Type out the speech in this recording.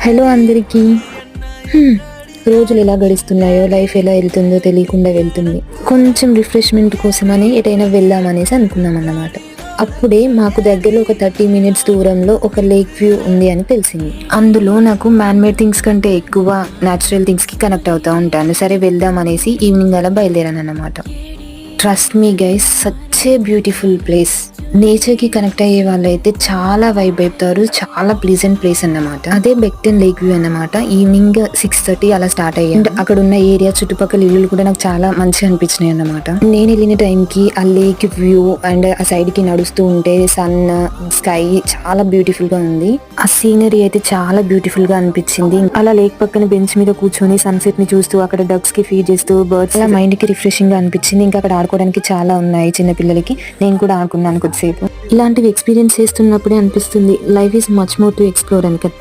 Hello అందరికీ. హ్మ్, రోజులు ఎలా గడుస్తున్నాయో లైఫ్ ఎలా వెళ్తుందో తెలియకుండా వెళ్తుంది. కొంచెం రిఫ్రెష్మెంట్ కోసమని ఎటైనా వెళ్దామనేసి అనుకున్నాం అన్నమాట. అప్పుడే మాకు దగ్గరలో ఒక థర్టీ మినిట్స్ దూరంలో ఒక లేక్ వ్యూ ఉంది అని తెలిసింది. అందులో నాకు మ్యాన్ మేడ్ థింగ్స్ కంటే ఎక్కువ న్యాచురల్ థింగ్స్కి కనెక్ట్ అవుతా ఉంటాను. సరే వెళ్దాం అనేసి ఈవినింగ్ అలా బయలుదేరాను అన్నమాట trust me guys such a beautiful place నేచర్కి కనెక్ట్ అయ్యే వాళ్ళైతే చాలా వైబ్ అవుతారు చాలా ప్లీజెంట్ ప్లేస్ అన్నమాట. అదే బెక్టన్ లేక్ వ్యూ అన్నమాట. ఈవినింగ్ సిక్స్ థర్టీ అలా స్టార్ట్ అయ్యాయి అక్కడ ఉన్న ఏరియా చుట్టుపక్కల ఇల్లులు కూడా నాకు చాలా మంచిగా అనిపించినాయి అన్నమాట. నేను వెళ్ళిన టైం కి ఆ లేక్ వ్యూ అండ్ ఆ సైడ్కి నడుస్తూ ఉంటే సన్ స్కై చాలా బ్యూటిఫుల్గా ఉంది. ఆ సీనరీ అయితే చాలా బ్యూటిఫుల్గా అనిపించింది. అలా లేక్ పక్కన బెంచ్ మీద కూర్చొని సన్సెట్ని చూస్తూ అక్కడ డగ్స్కి ఫీడ్ చేస్తూ బర్డ్స్ అలా మైండ్కి రిఫ్రెషింగ్గా అనిపించింది. ఇంకా అక్కడ ఆడుకోవడానికి చాలా ఉన్నాయి చిన్న పిల్లలకి. నేను కూడా ఆడుకున్నాను కాసేపు ఇలాంటివి ఎక్స్పీరియన్స్ చేస్తున్నప్పుడే అనిపిస్తుంది. Life is much more to explore అని కదా.